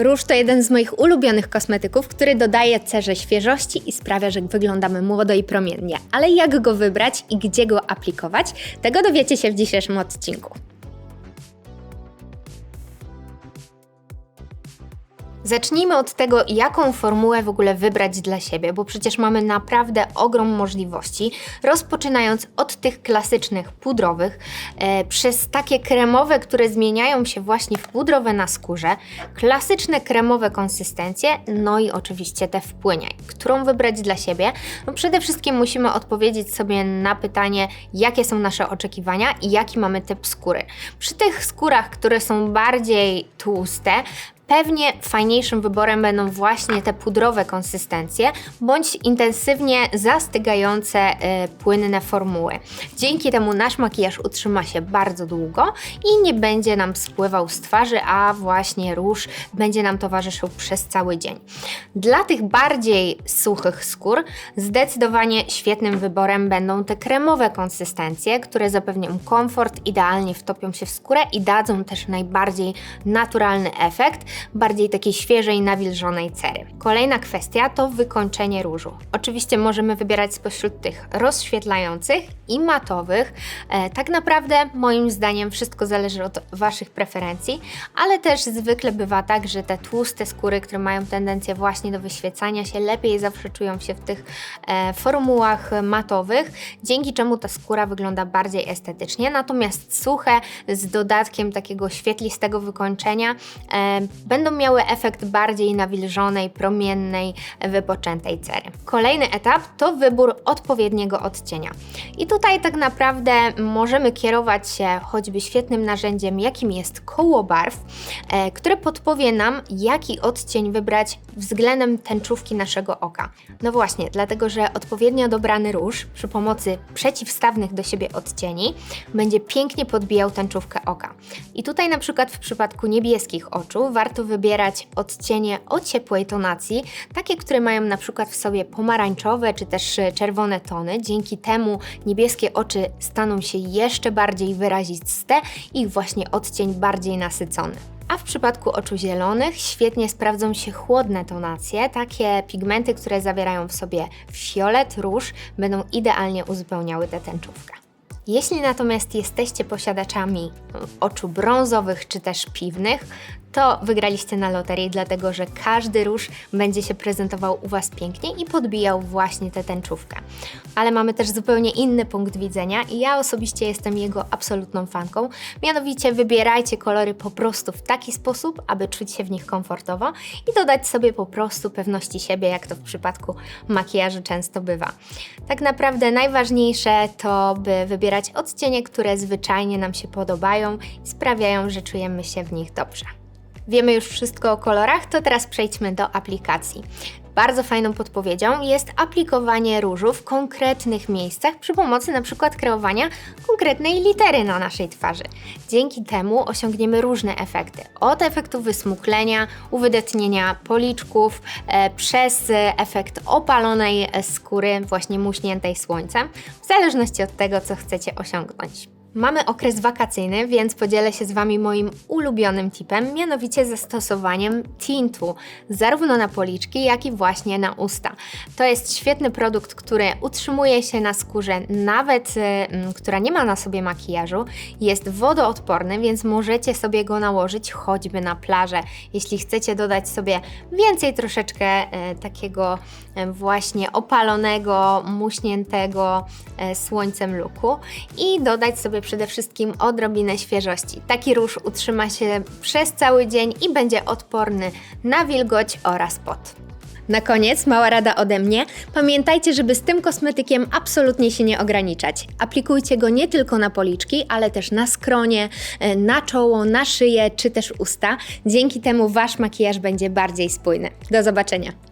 Róż to jeden z moich ulubionych kosmetyków, który dodaje cerze świeżości i sprawia, że wyglądamy młodo i promiennie. Ale jak go wybrać i gdzie go aplikować, tego dowiecie się w dzisiejszym odcinku. Zacznijmy od tego, jaką formułę w ogóle wybrać dla siebie, bo przecież mamy naprawdę ogrom możliwości, rozpoczynając od tych klasycznych pudrowych, e, przez takie kremowe, które zmieniają się właśnie w pudrowe na skórze, klasyczne kremowe konsystencje, no i oczywiście te wpłyniaj. Którą wybrać dla siebie? No przede wszystkim musimy odpowiedzieć sobie na pytanie, jakie są nasze oczekiwania i jaki mamy typ skóry. Przy tych skórach, które są bardziej tłuste, Pewnie fajniejszym wyborem będą właśnie te pudrowe konsystencje, bądź intensywnie zastygające y, płynne formuły. Dzięki temu nasz makijaż utrzyma się bardzo długo i nie będzie nam spływał z twarzy, a właśnie róż będzie nam towarzyszył przez cały dzień. Dla tych bardziej suchych skór zdecydowanie świetnym wyborem będą te kremowe konsystencje, które zapewnią komfort, idealnie wtopią się w skórę i dadzą też najbardziej naturalny efekt, bardziej takiej świeżej, nawilżonej cery. Kolejna kwestia to wykończenie różu. Oczywiście możemy wybierać spośród tych rozświetlających i matowych. E, tak naprawdę moim zdaniem wszystko zależy od Waszych preferencji, ale też zwykle bywa tak, że te tłuste skóry, które mają tendencję właśnie do wyświecania się, lepiej zawsze czują się w tych e, formułach matowych, dzięki czemu ta skóra wygląda bardziej estetycznie. Natomiast suche z dodatkiem takiego świetlistego wykończenia e, będą miały efekt bardziej nawilżonej, promiennej, wypoczętej cery. Kolejny etap to wybór odpowiedniego odcienia. I tutaj tak naprawdę możemy kierować się choćby świetnym narzędziem, jakim jest koło barw, e, które podpowie nam, jaki odcień wybrać względem tęczówki naszego oka. No właśnie, dlatego że odpowiednio dobrany róż przy pomocy przeciwstawnych do siebie odcieni będzie pięknie podbijał tęczówkę oka. I tutaj na przykład w przypadku niebieskich oczu warto wybierać odcienie o ciepłej tonacji, takie, które mają na przykład w sobie pomarańczowe czy też czerwone tony. Dzięki temu niebieskie oczy staną się jeszcze bardziej wyraziste, ich właśnie odcień bardziej nasycony. A w przypadku oczu zielonych świetnie sprawdzą się chłodne tonacje. Takie pigmenty, które zawierają w sobie fiolet, róż, będą idealnie uzupełniały tę tęczówkę. Jeśli natomiast jesteście posiadaczami oczu brązowych czy też piwnych, to wygraliście na loterii, dlatego że każdy róż będzie się prezentował u Was pięknie i podbijał właśnie tę tęczówkę. Ale mamy też zupełnie inny punkt widzenia i ja osobiście jestem jego absolutną fanką. Mianowicie wybierajcie kolory po prostu w taki sposób, aby czuć się w nich komfortowo i dodać sobie po prostu pewności siebie, jak to w przypadku makijażu często bywa. Tak naprawdę najważniejsze to, by wybierać odcienie, które zwyczajnie nam się podobają i sprawiają, że czujemy się w nich dobrze. Wiemy już wszystko o kolorach, to teraz przejdźmy do aplikacji. Bardzo fajną podpowiedzią jest aplikowanie różu w konkretnych miejscach przy pomocy np. kreowania konkretnej litery na naszej twarzy. Dzięki temu osiągniemy różne efekty. Od efektu wysmuklenia, uwydatnienia policzków, e, przez efekt opalonej skóry, właśnie muśniętej słońcem, w zależności od tego, co chcecie osiągnąć. Mamy okres wakacyjny, więc podzielę się z Wami moim ulubionym tipem, mianowicie zastosowaniem tintu, zarówno na policzki, jak i właśnie na usta. To jest świetny produkt, który utrzymuje się na skórze, nawet y, która nie ma na sobie makijażu, jest wodoodporny, więc możecie sobie go nałożyć choćby na plażę. Jeśli chcecie dodać sobie więcej troszeczkę y, takiego y, właśnie opalonego, muśniętego y, słońcem luku i dodać sobie przede wszystkim odrobinę świeżości. Taki róż utrzyma się przez cały dzień i będzie odporny na wilgoć oraz pot. Na koniec mała rada ode mnie. Pamiętajcie, żeby z tym kosmetykiem absolutnie się nie ograniczać. Aplikujcie go nie tylko na policzki, ale też na skronie, e, na czoło, na szyję czy też usta. Dzięki temu wasz makijaż będzie bardziej spójny. Do zobaczenia.